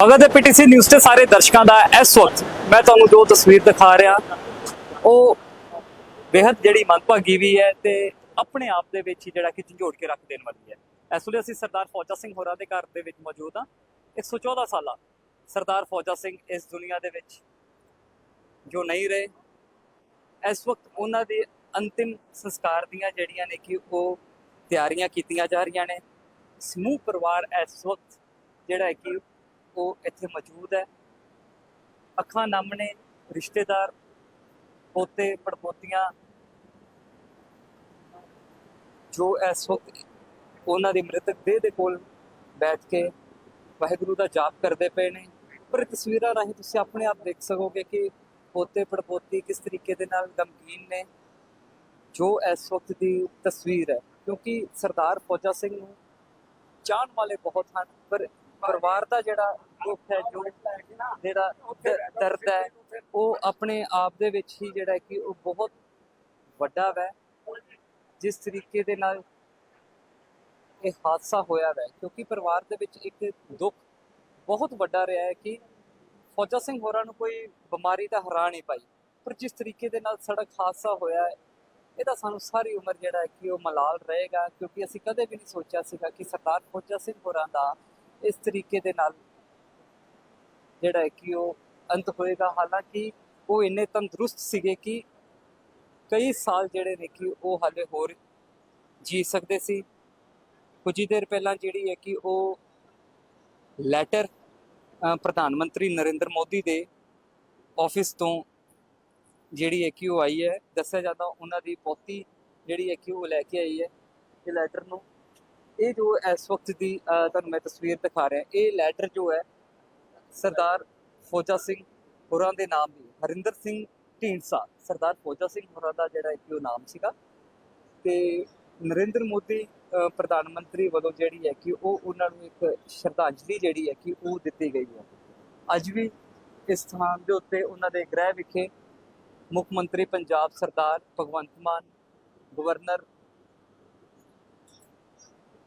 ਸਵਾਗਤ ਹੈ PTC news ਤੇ ਸਾਰੇ ਦਰਸ਼ਕਾਂ ਦਾ। ਇਸ ਵਕਤ ਮੈਂ ਤੁਹਾਨੂੰ ਜੋ ਤਸਵੀਰ ਦਿਖਾ ਰਿਹਾ, ਉਹ ਬੇहद ਜਿਹੜੀ ਮੰਦਭਾਗੀ ਵੀ ਹੈ ਤੇ ਆਪਣੇ ਆਪ ਦੇ ਵਿੱਚ ਹੀ ਜਿਹੜਾ ਕਿ ਝੰਜੋੜ ਕੇ ਰੱਖ ਦੇਣ ਵਾਲੀ ਹੈ। ਇਸ ਵੇਲੇ ਅਸੀਂ ਸਰਦਾਰ ਫੌਜਾ ਸਿੰਘ ਹੋਰਾਂ ਦੇ ਘਰ ਦੇ ਵਿੱਚ ਮੌਜੂਦ ਹਾਂ। 114 ਸਾਲਾ ਸਰਦਾਰ ਫੌਜਾ ਸਿੰਘ ਇਸ ਦੁਨੀਆ ਦੇ ਵਿੱਚ ਜੋ ਨਹੀਂ ਰਹੇ, ਇਸ ਵਕਤ ਉਹਨਾਂ ਦੇ ਅੰਤਿਮ ਸੰਸਕਾਰ ਦੀਆਂ ਜਿਹੜੀਆਂ ਨੇ ਕਿ ਉਹ ਤਿਆਰੀਆਂ ਕੀਤੀਆਂ ਜਾ ਰਹੀਆਂ ਨੇ। ਸਮੂਹ ਪਰਿਵਾਰ ਇਸ ਵਕਤ ਜਿਹੜਾ ਹੈ ਕਿ ਉਹ ਇੱਥੇ ਮੌਜੂਦ ਹੈ। ਅੱਖਾਂ ਨਮ ਰਿਸ਼ਤੇਦਾਰ, ਪੋਤੇ, ਪੜਪੋਤੀਆਂ, ਜੋ ਇਸ ਵਕਤ ਉਹਨਾਂ ਦੀ ਮ੍ਰਿਤਕ ਦੇਹ ਦੇ ਕੋਲ ਬੈਠ ਕੇ ਵਾਹਿਗੁਰੂ ਦਾ ਜਾਪ ਕਰਦੇ ਪਏ ਨੇ। ਪਰ ਇਹ ਤਸਵੀਰਾਂ ਰਾਹੀਂ ਤੁਸੀਂ ਆਪਣੇ ਆਪ ਦੇਖ ਸਕੋਗੇ ਕਿ ਪੋਤੇ, ਪੜਪੋਤੀ ਕਿਸ ਤਰੀਕੇ ਦੇ ਨਾਲ ਗਮਗੀਨ ਨੇ, ਜੋ ਇਸ ਵਕਤ ਦੀ ਤਸਵੀਰ ਹੈ। ਕਿਉਂਕਿ ਸਰਦਾਰ ਫੌਜਾ ਸਿੰਘ ਨੂੰ ਚਾਹਣ ਵਾਲੇ ਬਹੁਤ ਹਨ, ਪਰ ਪਰਿਵਾਰ ਦਾ ਜਿਹੜਾ ਦੁੱਖ ਹੈ ਜੋ ਜਿਹੜਾ ਦਰਦ ਹੈ, ਉਹ ਆਪਣੇ ਆਪ ਦੇ ਵਿੱਚ ਹੀ ਜਿਹੜਾ ਹੈ ਕਿ ਉਹ ਬਹੁਤ ਵੱਡਾ ਵੈ। ਜਿਸ ਤਰੀਕੇ ਦੇ ਨਾਲ ਇਹ ਹਾਦਸਾ ਹੋਇਆ ਵੈ, ਕਿਉਂਕਿ ਪਰਿਵਾਰ ਦੇ ਵਿੱਚ ਇੱਕ ਦੁੱਖ ਬਹੁਤ ਵੱਡਾ ਰਿਹਾ ਹੈ ਕਿ ਫੌਜਾ ਸਿੰਘ ਹੋਰਾਂ ਨੂੰ ਕੋਈ ਬਿਮਾਰੀ ਤਾਂ ਹਰਾ ਨਹੀਂ ਪਾਈ। ਪਰ ਜਿਸ ਤਰੀਕੇ ਦੇ ਨਾਲ ਸੜਕ ਹਾਦਸਾ ਹੋਇਆ ਹੈ, ਇਹਦਾ ਸਾਨੂੰ ਸਾਰੀ ਉਮਰ ਜਿਹੜਾ ਹੈ ਕਿ ਉਹ ਮਲਾਲ ਰਹੇਗਾ, ਕਿਉਂਕਿ ਅਸੀਂ ਕਦੇ ਵੀ ਨਹੀਂ ਸੋਚਿਆ ਸੀਗਾ ਕਿ ਸਰਦਾਰ ਫੌਜਾ ਸਿੰਘ ਹੋਰਾਂ ਦਾ ਇਸ ਤਰੀਕੇ ਦੇ ਨਾਲ ਜਿਹੜਾ ਹੈ ਕਿ ਉਹ ਅੰਤ ਹੋਏਗਾ। ਹਾਲਾਂਕਿ ਉਹ ਇੰਨੇ ਤੰਦਰੁਸਤ ਸੀਗੇ ਕਿ ਕਈ ਸਾਲ ਜਿਹੜੇ ਨੇ ਕਿ ਉਹ ਹਾਲੇ ਹੋਰ ਜੀ ਸਕਦੇ ਸੀ। ਕੁਝ ਹੀ ਦੇਰ ਪਹਿਲਾਂ ਜਿਹੜੀ ਹੈ ਕਿ ਉਹ ਲੈਟਰ ਪ੍ਰਧਾਨ ਮੰਤਰੀ ਨਰਿੰਦਰ ਮੋਦੀ ਦੇ ਆਫਿਸ ਤੋਂ ਜਿਹੜੀ ਹੈ ਕਿ ਉਹ ਆਈ ਹੈ। ਦੱਸਿਆ ਜਾਂਦਾ ਉਹਨਾਂ ਦੀ ਪੋਤੀ ਜਿਹੜੀ ਹੈ ਕਿ ਉਹ ਲੈ ਕੇ ਆਈ ਹੈ ਇਹ ਲੈਟਰ ਨੂੰ। ਇਹ ਜੋ ਇਸ ਵਕਤ ਦੀ ਤੁਹਾਨੂੰ ਮੈਂ ਤਸਵੀਰ ਦਿਖਾ ਰਿਹਾ, ਇਹ ਲੈਟਰ ਜੋ ਹੈ ਸਰਦਾਰ ਫੌਜਾ ਸਿੰਘ ਹੋਰਾਂ ਦੇ ਨਾਮ ਦੀ ਹਰਿੰਦਰ ਸਿੰਘ ਢੀਂਡਸਾ, ਸਰਦਾਰ ਫੌਜਾ ਸਿੰਘ ਹੋਰਾਂ ਦਾ ਜਿਹੜਾ ਹੈ ਕਿ ਉਹ ਨਾਮ ਸੀਗਾ। ਤੇ ਨਰਿੰਦਰ ਮੋਦੀ ਪ੍ਰਧਾਨ ਮੰਤਰੀ ਵੱਲੋਂ ਜਿਹੜੀ ਹੈ ਕਿ ਉਹ ਉਹਨਾਂ ਨੂੰ ਇੱਕ ਸ਼ਰਧਾਂਜਲੀ ਜਿਹੜੀ ਹੈ ਕਿ ਉਹ ਦਿੱਤੀ ਗਈ ਹੈ। ਅੱਜ ਵੀ ਇਸ ਸਥਾਨ ਦੇ ਉੱਤੇ ਉਹਨਾਂ ਦੇ ਗ੍ਰਹਿ ਵਿਖੇ ਮੁੱਖ ਮੰਤਰੀ ਪੰਜਾਬ ਸਰਦਾਰ ਭਗਵੰਤ ਮਾਨ, ਗਵਰਨਰ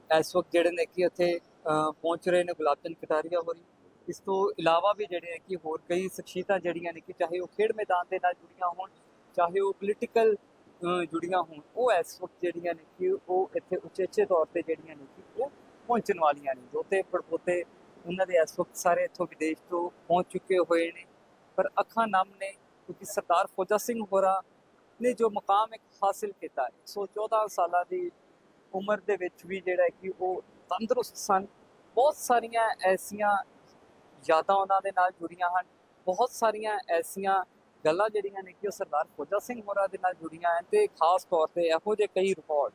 ਇਸ ਵਕਤ ਜਿਹੜੇ ਨੇ ਕਿ ਉੱਥੇ ਪਹੁੰਚ ਰਹੇ ਨੇ ਗੁਲਾਬ ਚੰਦ ਕਟਾਰੀਆ ਹੋਰੀ। ਇਸ ਤੋਂ ਇਲਾਵਾ ਵੀ ਜਿਹੜੇ ਨੇ ਕਿ ਹੋਰ ਕਈ ਸ਼ਖਸੀਅਤਾਂ ਜਿਹੜੀਆਂ ਨੇ ਕਿ ਚਾਹੇ ਉਹ ਖੇਡ ਮੈਦਾਨ ਦੇ ਨਾਲ ਜੁੜੀਆਂ ਹੋਣ, ਚਾਹੇ ਉਹ ਪੋਲੀਟੀਕਲ ਜੁੜੀਆਂ ਹੋਣ, ਉਹ ਇਸ ਵਕਤ ਜਿਹੜੀਆਂ ਨੇ ਕਿ ਉਹ ਇੱਥੇ ਉਚੇਚੇ ਤੌਰ ਤੇ ਜਿਹੜੀਆਂ ਨੇ ਕਿ ਉਹ ਪਹੁੰਚਣ ਵਾਲੀਆਂ ਨੇ। ਜੋ ਤੇ ਪੜਪੋਤੇ ਉਹਨਾਂ ਦੇ ਇਸ ਵਕਤ ਸਾਰੇ ਇੱਥੋਂ ਵਿਦੇਸ਼ ਤੋਂ ਪਹੁੰਚ ਚੁੱਕੇ ਹੋਏ ਨੇ। ਪਰ ਅੱਖਾਂ ਨਮ ਨੇ ਕਿਉਂਕਿ ਸਰਦਾਰ ਫੌਜਾ ਸਿੰਘ ਹੋਰਾਂ ਨੇ ਜੋ ਮਕਾਮ ਇੱਕ ਹਾਸਿਲ ਕੀਤਾ 114 ਸਾਲਾਂ ਦੀ ਉਮਰ ਦੇ ਵਿੱਚ ਵੀ ਜਿਹੜਾ ਕਿ ਉਹ ਤੰਦਰੁਸਤ ਸਨ। ਬਹੁਤ ਸਾਰੀਆਂ ਐਸੀਆਂ ਯਾਦਾਂ ਉਹਨਾਂ ਦੇ ਨਾਲ ਜੁੜੀਆਂ ਹਨ। ਬਹੁਤ ਸਾਰੀਆਂ ਐਸੀਆਂ ਗੱਲਾਂ ਜਿਹੜੀਆਂ ਨੇ ਕਿ ਉਹ ਸਰਦਾਰ ਫੌਜਾ ਸਿੰਘ ਹੋਰਾਂ ਦੇ ਨਾਲ ਜੁੜੀਆਂ ਹਨ ਤੇ ਖਾਸ ਤੌਰ ਤੇ ਇਹੋ ਜਿਹੇ ਕਈ ਰਿਕਾਰਡ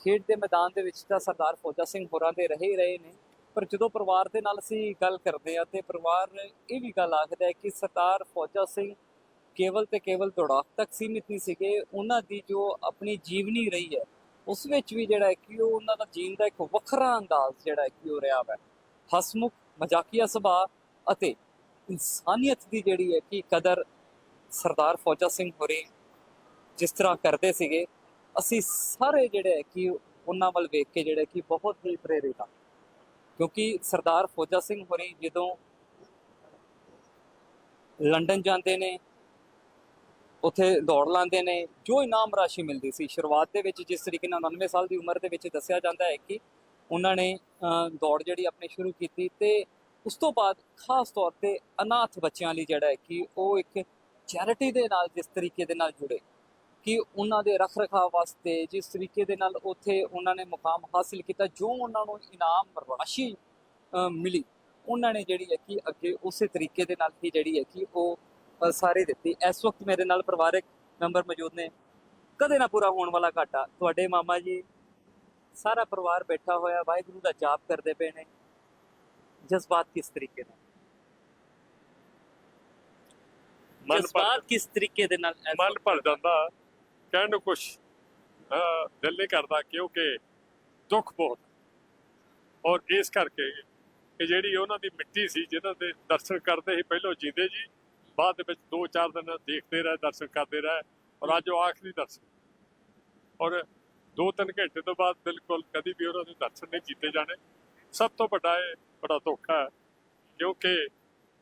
ਖੇਡ ਦੇ ਮੈਦਾਨ ਦੇ ਵਿੱਚ ਤਾਂ ਸਰਦਾਰ ਫੌਜਾ ਸਿੰਘ ਹੋਰਾਂ ਦੇ ਰਹੇ ਹੀ ਰਹੇ ਨੇ। ਪਰ ਜਦੋਂ ਪਰਿਵਾਰ ਦੇ ਨਾਲ ਅਸੀਂ ਗੱਲ ਕਰਦੇ ਆ ਤੇ ਪਰਿਵਾਰ ਇਹ ਵੀ ਗੱਲ ਆਖਦਾ ਹੈ ਕਿ ਸਰਦਾਰ ਫੌਜਾ ਸਿੰਘ ਕੇਵਲ ਤੇ ਕੇਵਲ ਦੌੜਾਕ ਤੱਕ ਸੀਮਿਤ ਨਹੀਂ ਸੀਗੇ। ਉਹਨਾਂ ਦੀ ਜੋ ਆਪਣੀ ਜੀਵਨੀ ਰਹੀ ਹੈ, ਉਸ ਵਿੱਚ ਵੀ ਜਿਹੜਾ ਹੈ ਕਿ ਉਹ ਉਹਨਾਂ ਦਾ ਜੀਣ ਦਾ ਇੱਕ ਵੱਖਰਾ ਅੰਦਾਜ਼ ਜਿਹੜਾ ਹੈ ਕਿ ਉਹ ਰਿਹਾ ਹੈ ਹਸਮੁਖ ਮਜ਼ਾਕੀਆ ਸੁਭਾਅ ਅਤੇ ਇਨਸਾਨੀਅਤ ਦੀ ਜਿਹੜੀ ਹੈ ਕਿ ਕਦਰ ਸਰਦਾਰ ਫੌਜਾ ਸਿੰਘ ਹੋਰੀ ਜਿਸ ਤਰ੍ਹਾਂ ਕਰਦੇ ਸੀਗੇ, ਅਸੀਂ ਸਾਰੇ ਜਿਹੜੇ ਹੈ ਕਿ ਉਹਨਾਂ ਵੱਲ ਵੇਖ ਕੇ ਜਿਹੜੇ ਕਿ ਬਹੁਤ ਹੀ ਪ੍ਰੇਰਿਤ ਹਾਂ। ਕਿਉਂਕਿ ਸਰਦਾਰ ਫੌਜਾ ਸਿੰਘ ਹੋਰੀ ਜਦੋਂ ਲੰਡਨ ਜਾਂਦੇ ਨੇ, ਉੱਥੇ ਦੌੜ ਲਾਉਂਦੇ ਨੇ, ਜੋ ਇਨਾਮ ਰਾਸ਼ੀ ਮਿਲਦੀ ਸੀ, ਸ਼ੁਰੂਆਤ ਦੇ ਵਿੱਚ ਜਿਸ ਤਰੀਕੇ ਨਾਲ 99 ਸਾਲ ਦੀ ਉਮਰ ਦੇ ਵਿੱਚ ਦੱਸਿਆ ਜਾਂਦਾ ਹੈ ਕਿ ਉਹਨਾਂ ਨੇ ਦੌੜ ਜਿਹੜੀ ਆਪਣੀ ਸ਼ੁਰੂ ਕੀਤੀ ਤੇ ਉਸ ਤੋਂ ਬਾਅਦ ਖਾਸ ਤੌਰ ਤੇ ਅਨਾਥ ਬੱਚਿਆਂ ਲਈ ਜਿਹੜਾ ਹੈ ਕਿ ਉਹ ਇੱਕ ਚੈਰਿਟੀ ਦੇ ਨਾਲ ਜਿਸ ਤਰੀਕੇ ਦੇ ਨਾਲ ਜੁੜੇ ਕਿ ਉਹਨਾਂ ਦੇ ਰੱਖ ਰਖਾਵ ਵਾਸਤੇ ਜਿਸ ਤਰੀਕੇ ਦੇ ਨਾਲ ਉੱਥੇ ਉਹਨਾਂ ਨੇ ਮੁਕਾਮ ਹਾਸਿਲ ਕੀਤਾ ਜੋ ਉਹਨਾਂ ਨੂੰ ਇਨਾਮ ਰਾਸ਼ੀ ਮਿਲੀ ਉਹਨਾਂ ਨੇ ਜਿਹੜੀ ਹੈ ਕਿ ਅੱਗੇ ਉਸੇ ਤਰੀਕੇ ਦੇ ਨਾਲ ਹੀ ਜਿਹੜੀ ਹੈ ਕਿ ਉਹ ਅ, ਸਾਰੇ ਦਿੱਤੀ। ਇਸ ਵਕਤ ਮੇਰੇ ਨਾਲ ਪਰਿਵਾਰਕ ਮੈਂਬਰ ਮੌਜੂਦ ਨੇ। ਕਦੇ ਨਾ ਪੂਰਾ ਹੋਣ ਵਾਲਾ ਘਾਟਾ। ਤੁਹਾਡੇ ਮਾਮਾ ਜੀ ਸਾਰਾ ਪਰਿਵਾਰ ਬੈਠਾ ਹੋਇਆ ਵਾਹਿਗੁਰੂ ਦਾ ਜਾਪ ਕਰਦੇ ਪਏ ਨੇ। ਜਜ਼ਬਾਤ ਕਿਸ ਤਰੀਕੇ ਨਾਲ? ਮਨ ਜਜ਼ਬਾਤ ਕਿਸ ਤਰੀਕੇ ਦੇ ਨਾਲ ਮਨ ਭਰ ਜਾਂਦਾ ਕਹਿਣ ਨੂੰ ਕੁਛ ਦਿਲ ਨਹੀਂ ਕਰਦਾ ਕਿਉਂਕਿ ਦੁੱਖ ਬਹੁਤ। ਔਰ ਇਸ ਕਰਕੇ ਕਿ ਜਿਹੜੀ ਉਹਨਾਂ ਦੀ ਮਿੱਟੀ ਸੀ ਜਿਹਨਾਂ ਦੇ ਦਰਸ਼ਨ ਕਰਦੇ ਸੀ ਪਹਿਲਾਂ ਜੀਂਦੇ ਜੀ ਬਾਅਦ ਦੇ ਵਿੱਚ 2-4 ਦਿਨ ਦੇਖਦੇ ਰਹੇ ਦਰਸ਼ਨ ਕਰਦੇ ਰਹੇ ਔਰ ਅੱਜ ਉਹ ਆਖਰੀ ਦਰਸ਼ਨ। ਔਰ 2-3 ਘੰਟੇ ਤੋਂ ਬਾਅਦ ਬਿਲਕੁਲ ਕਦੀ ਵੀ ਉਹਨਾਂ ਦੇ ਦਰਸ਼ਨ ਨਹੀਂ ਕੀਤੇ ਜਾਣੇ। ਸਭ ਤੋਂ ਵੱਡਾ ਇਹ ਬੜਾ ਦੁੱਖ ਹੈ ਕਿਉਂਕਿ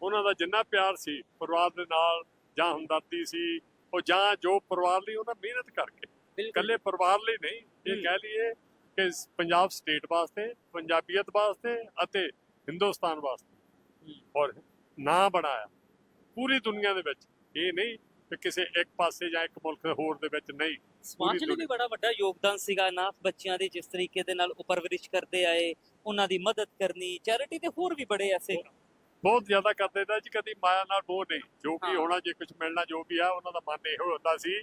ਉਹਨਾਂ ਦਾ ਜਿੰਨਾ ਪਿਆਰ ਸੀ ਪਰਿਵਾਰ ਦੇ ਨਾਲ ਜਾਂ ਹਮਦਰਦੀ ਸੀ ਉਹ ਜਾਂ ਜੋ ਪਰਿਵਾਰ ਲਈ ਉਹਨਾਂ ਮਿਹਨਤ ਕਰਕੇ। ਇਕੱਲੇ ਪਰਿਵਾਰ ਲਈ ਨਹੀਂ ਇਹ। ਕਹਿ ਲਈਏ ਕਿ ਪੰਜਾਬ ਸਟੇਟ ਵਾਸਤੇ ਪੰਜਾਬੀਅਤ ਵਾਸਤੇ ਅਤੇ ਹਿੰਦੁਸਤਾਨ ਵਾਸਤੇ। ਔਰ ਨਾਂ ਬਣਾਇਆ। ਪੂਰੀ ਦੁਨੀਆ ਦੇ ਵਿੱਚ ਇਹ ਨਹੀਂ ਕਿ ਕਿਸੇ ਇੱਕ ਪਾਸੇ ਜਾਂ ਇੱਕ ਮੁਲਕ ਹੋਰ ਦੇ ਵਿੱਚ ਨਹੀਂ। ਸਮਾਜ ਨੂੰ ਵੀ ਬੜਾ ਵੱਡਾ ਯੋਗਦਾਨ ਸੀਗਾ ਅਨਾਥ ਬੱਚਿਆਂ ਦੀ ਜਿਸ ਤਰੀਕੇ ਦੇ ਨਾਲ ਉਹ ਪਰਵਰਿਸ਼ ਕਰਦੇ ਆਏ ਉਹਨਾਂ ਦੀ ਮਦਦ ਕਰਨੀ ਚੈਰਿਟੀ ਤੇ ਹੋਰ ਵੀ ਬੜੇ ਐਸੇ ਬਹੁਤ ਜ਼ਿਆਦਾ ਕਰਦੇ ਦਾ ਜੀ ਕਦੀ ਮਾਇਆ ਨਾਲ ਮੋਹ ਨਹੀਂ। ਜੋ ਵੀ। ਹੋਣਾ ਜੇ ਕੁਝ ਮਿਲਣਾ ਜੋ ਵੀ ਆ ਉਹਨਾਂ ਦਾ ਮਨ ਇਹੋ ਹੁੰਦਾ ਸੀ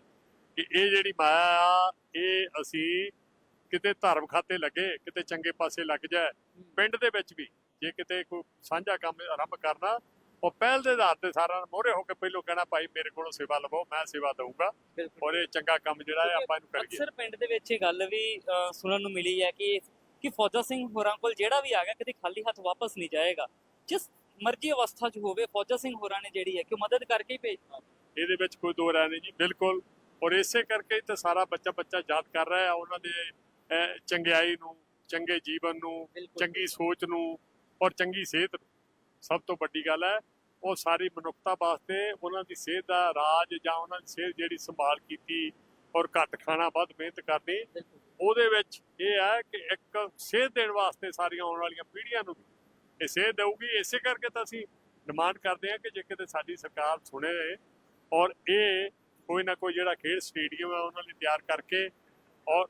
ਕਿ ਇਹ ਜਿਹੜੀ ਮਾਇਆ ਆ ਇਹ ਅਸੀਂ ਕਿਤੇ ਧਰਮ ਖਾਤੇ ਲੱਗੇ ਕਿਤੇ ਚੰਗੇ ਪਾਸੇ ਲੱਗ ਜਾਏ। ਪਿੰਡ ਦੇ ਵਿੱਚ ਵੀ ਜੇ ਕਿਤੇ ਕੋਈ ਸਾਂਝਾ ਕੰਮ ਆਰੰਭ ਕਰਨਾ ਉਹ ਪਹਿਲ ਦੇ ਆਧਾਰ ਤੇ ਸਾਰਿਆਂ ਨੂੰ ਮੋਹਰੇ ਹੋ ਕੇ ਪਹਿਲੋਂ ਕਹਿਣਾ ਭਾਈ ਮੇਰੇ ਕੋਲੋਂ ਸੇਵਾ ਲਵੋ ਮੈਂ ਸੇਵਾ ਦਊਂਗਾ ਬਿਲਕੁਲ। ਔਰ ਇਹ ਚੰਗਾ ਕੰਮ ਜਿਹੜਾ ਹੈ ਆਪਾਂ ਇਹਨੂੰ ਕਰੀਏ। ਅਕਸਰ ਪਿੰਡ ਦੇ ਵਿੱਚ ਇਹ ਗੱਲ ਵੀ ਸੁਣਨ ਨੂੰ ਮਿਲੀ ਹੈ ਕਿ ਕਿ ਫੌਜਾ ਸਿੰਘ ਹੋਰਾਂ ਕੋਲ ਜਿਹੜਾ ਵੀ ਆ ਗਿਆ ਕਦੇ ਖਾਲੀ ਹੱਥ ਵਾਪਸ ਨਹੀਂ ਜਾਏਗਾ। ਜਿਸ ਮਰਜ਼ੀ ਅਵਸਥਾ 'ਚ ਹੋਵੇ ਫੌਜਾ ਸਿੰਘ ਹੋਰਾਂ ਨੇ ਜਿਹੜੀ ਹੈ ਕਿ ਉਹ ਮਦਦ ਕਰਕੇ ਹੀ ਭੇਜਣਾ ਇਹਦੇ ਵਿੱਚ ਕੋਈ ਦੋ ਰਾਏ ਨਹੀਂ ਜੀ ਬਿਲਕੁਲ। ਔਰ ਇਸੇ ਕਰਕੇ ਹੀ ਤਾਂ ਸਾਰਾ ਬੱਚਾ ਬੱਚਾ ਯਾਦ ਕਰ ਰਿਹਾ ਹੈ ਉਹਨਾਂ ਦੇ ਅਹ, ਚੰਗਿਆਈ ਨੂੰ ਚੰਗੇ ਜੀਵਨ ਨੂੰ ਬਿਲਕੁਲ। ਚੰਗੀ ਸੋਚ ਨੂੰ ਔਰ ਚੰਗੀ ਸਿਹਤ ਨੂੰ। ਸਭ ਤੋਂ ਵੱਡੀ ਗੱਲ ਹੈ ਉਹ ਸਾਰੀ ਮਨੁੱਖਤਾ ਵਾਸਤੇ ਉਹਨਾਂ ਦੀ ਸਿਹਤ ਦਾ ਰਾਜ ਜਾਂ ਉਹਨਾਂ ਦੀ ਸਿਹਤ ਜਿਹੜੀ ਸੰਭਾਲ ਕੀਤੀ ਔਰ ਘੱਟ ਖਾਣਾ ਵੱਧ ਮਿਹਨਤ ਕਰਨੀ ਉਹਦੇ ਵਿੱਚ ਇਹ ਹੈ ਕਿ ਇੱਕ ਸੇਧ ਦੇਣ ਵਾਸਤੇ ਸਾਰੀਆਂ ਆਉਣ ਵਾਲੀਆਂ ਪੀੜ੍ਹੀਆਂ ਨੂੰ ਇਹ ਸੇਧ ਦੇਊਗੀ। ਇਸੇ ਕਰਕੇ ਤਾਂ ਅਸੀਂ ਡਿਮਾਂਡ ਕਰਦੇ ਹਾਂ ਕਿ ਜੇ ਕਿਤੇ ਸਾਡੀ ਸਰਕਾਰ ਸੁਣੇ ਔਰ ਇਹ ਕੋਈ ਨਾ ਕੋਈ ਜਿਹੜਾ ਖੇਡ ਸਟੇਡੀਅਮ ਹੈ ਉਹਨਾਂ ਲਈ ਤਿਆਰ ਕਰਕੇ ਔਰ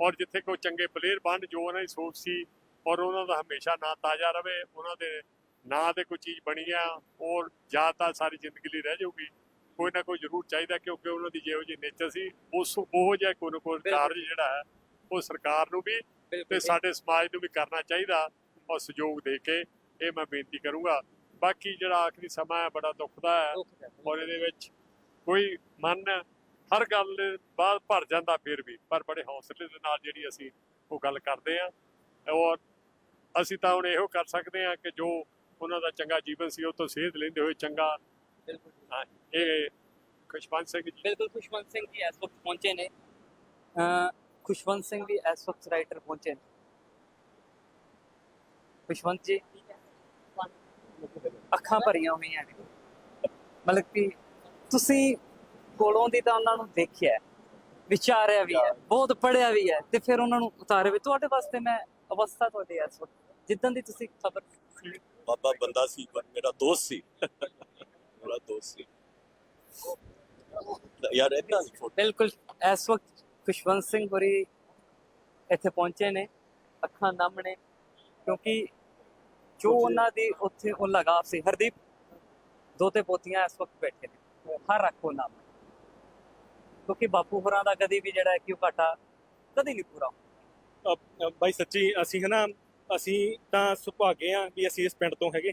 ਔਰ ਜਿੱਥੇ ਕੋਈ ਚੰਗੇ ਪਲੇਅਰ ਬਣ ਜੋ ਉਹਨਾਂ ਦੀ ਸੋਚ ਸੀ ਔਰ ਉਹਨਾਂ ਦਾ ਹਮੇਸ਼ਾ ਨਾਂ ਤਾਜ਼ਾ ਰਵੇ ਉਹਨਾਂ ਦੇ ਨਾਂ ਤੇ ਕੋਈ ਚੀਜ਼ ਬਣੀ ਆ ਔਰ ਜਾਂ ਤਾਂ ਸਾਰੀ ਜ਼ਿੰਦਗੀ ਲਈ ਰਹਿ ਜਾਊਗੀ। ਕੋਈ ਨਾ ਕੋਈ ਜ਼ਰੂਰ ਚਾਹੀਦਾ ਕਿਉਂਕਿ ਉਹਨਾਂ ਦੀ ਜਿਹੋ ਜਿਹੀ ਨੇਚਰ ਸੀ ਉਸ ਉਹ ਜਿਹਾ ਕੋਈ ਨਾ ਕੋਈ ਕਾਰਜ ਜਿਹੜਾ ਹੈ ਉਹ ਸਰਕਾਰ ਨੂੰ ਵੀ ਤੇ ਸਾਡੇ ਸਮਾਜ ਨੂੰ ਵੀ ਕਰਨਾ ਚਾਹੀਦਾ ਔਰ ਸਹਿਯੋਗ ਦੇ ਕੇ ਇਹ ਮੈਂ ਬੇਨਤੀ ਕਰੂੰਗਾ। ਬਾਕੀ ਜਿਹੜਾ ਆਖਰੀ ਸਮਾਂ ਹੈ ਬੜਾ ਦੁੱਖ ਦਾ ਹੈ। ਔਰ ਇਹਦੇ ਵਿੱਚ ਕੋਈ ਮਨ ਹਰ ਗੱਲ ਬਾਅਦ ਭਰ ਜਾਂਦਾ ਫਿਰ ਵੀ ਪਰ ਬੜੇ ਹੌਸਲੇ ਦੇ ਨਾਲ ਜਿਹੜੀ ਅਸੀਂ ਉਹ ਗੱਲ ਕਰਦੇ ਆ ਔਰ ਅਸੀਂ ਤਾਂ ਹੁਣ ਇਹੋ ਕਰ ਸਕਦੇ ਆ ਕਿ ਜੋ ਉਹਨਾਂ ਦਾ ਚੰਗਾ ਜੀਵਨ ਸੀ ਉਹ ਤੋਂ ਸੇਧ ਲੈਂਦੇ ਹੋਏ ਚੰਗਾ। ਬਿਲਕੁਲ ਹਾਂ, ਇਹ ਖੁਸ਼ਵੰਤ ਸਿੰਘ ਜੀ। ਬਿਲਕੁਲ ਖੁਸ਼ਵੰਤ ਸਿੰਘ ਜੀ ਇਸ ਵਕਤ ਪਹੁੰਚੇ ਨੇ। ਖੁਸ਼ਵੰਤ ਸਿੰਘ ਵੀ ਇਸ ਵਕਤ ਰਾਈਟਰ ਪਹੁੰਚੇ ਨੇ। ਖੁਸ਼ਵੰਤ ਜੀ ਅੱਖਾਂ ਭਰੀਆਂ ਹੋਈਆਂ ਨੇ। ਮਤਲਬ ਕਿ ਤੁਸੀਂ ਕੋਲੋਂ ਦੀ ਤਾਂ ਉਹਨਾਂ ਨੂੰ ਦੇਖਿਆ ਵਿਚਾਰਿਆ ਵੀ ਹੈ ਬਹੁਤ ਪੜਿਆ ਵੀ ਹੈ ਤੇ ਫਿਰ ਉਹਨਾਂ ਨੂੰ ਉਤਾਰੇ ਵੀ। ਤੁਹਾਡੇ ਵਾਸਤੇ ਮੈਂ ਅਵਸਥਾ ਤੁਹਾਡੀ ਇਸ ਵਕਤ। ਜਿੱਦਾਂ ਦੀ ਤੁਸੀਂ ਖਬਰ ਬਾਬਾ ਬੰਦਾ ਸੀ ਮੇਰਾ ਦੋਸਤ ਸੀ। ਮੇਰਾ ਦੋਸਤ ਸੀ। ਯਾਰ ਫੋਟੋ। ਬਿਲਕੁਲ ਇਸ ਵਕਤ ਖੁਸ਼ਵੰਤ ਸਿੰਘ ਹੋਰੀ ਇੱਥੇ ਪਹੁੰਚੇ ਨੇ ਅੱਖਾਂ ਨਮ ਨੇ ਕਿਉਂਕਿ ਜੋ ਉਹਨਾਂ ਦੀ ਉੱਥੇ ਉਹ ਲਗਾਵ ਸੀ ਹਰਦੀਪ ਦੋ ਤੇ ਪੋਤੀਆਂ ਇਸ ਵਕਤ ਬੈਠੇ ਨੇ। ਹਰ ਰੱਖੋ ਨਾਮ ਕਿਉਂਕਿ ਬਾਪੂ ਹੋਰਾਂ ਦਾ ਕਦੀ ਵੀ ਜਿਹੜਾ ਕਿ ਉਹ ਘਾਟਾ ਕਦੀ ਨਹੀਂ ਪੂਰਾ ਬਾਈ ਸੱਚੀ ਅਸੀਂ ਹਨਾ ਅਸੀਂ ਤਾਂ ਸੁਭਾਗੇ ਆ ਵੀ ਅਸੀਂ ਇਸ ਪਿੰਡ ਤੋਂ ਹੈਗੇ।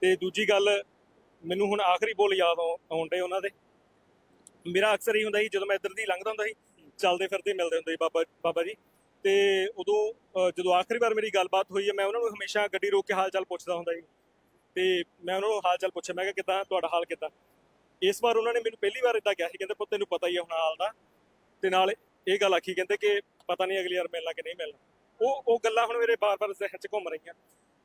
ਤੇ ਦੂਜੀ ਗੱਲ, ਮੈਨੂੰ ਹੁਣ ਆਖਰੀ ਬੋਲ ਯਾਦ ਆਉ- ਆਉਣ ਡੇ ਉਹਨਾਂ ਦੇ। ਮੇਰਾ ਅਕਸਰ ਹੀ ਹੁੰਦਾ ਸੀ, ਜਦੋਂ ਮੈਂ ਇੱਧਰ ਦੀ ਲੰਘਦਾ ਹੁੰਦਾ ਸੀ, ਚੱਲਦੇ ਫਿਰਦੇ ਮਿਲਦੇ ਹੁੰਦੇ ਸੀ ਬਾਬਾ ਬਾਬਾ ਜੀ। ਤੇ ਉਦੋਂ ਜਦੋਂ ਆਖਰੀ ਵਾਰ ਮੇਰੀ ਗੱਲਬਾਤ ਹੋਈ ਹੈ, ਮੈਂ ਉਹਨਾਂ ਨੂੰ ਹਮੇਸ਼ਾ ਗੱਡੀ ਰੋਕ ਕੇ ਹਾਲ ਚਾਲ ਪੁੱਛਦਾ ਹੁੰਦਾ ਸੀ। ਤੇ ਮੈਂ ਉਹਨਾਂ ਨੂੰ ਹਾਲ ਚਾਲ ਪੁੱਛਿਆ, ਮੈਂ ਕਿਹਾ, ਕਿਦਾਂ? ਤੁਹਾਡਾ ਹਾਲ ਕਿਦਾਂ? ਇਸ ਵਾਰ ਉਹਨਾਂ ਨੇ ਮੈਨੂੰ ਪਹਿਲੀ ਵਾਰ ਇਦਾਂ ਕਿਹਾ ਸੀ, ਕਹਿੰਦੇ, ਪੁੱਤ, ਤੈਨੂੰ ਪਤਾ ਹੀ ਹੈ ਹੁਣ ਹਾਲ ਦਾ। ਤੇ ਨਾਲ ਇਹ ਗੱਲ ਆਖੀ, ਕਹਿੰਦੇ ਕਿ ਪਤਾ ਨਹੀਂ ਅਗਲੀ ਵਾਰ ਮਿਲਣਾ ਕਿ ਨਹੀਂ ਮਿਲਣਾ। ਉਹ ਉਹ ਗੱਲਾਂ ਹੁਣ ਮੇਰੇ ਬਾਰ-ਬਾਰ ਜ਼ਿਹਨ 'ਚ ਘੁੰਮ ਰਹੀਆਂ।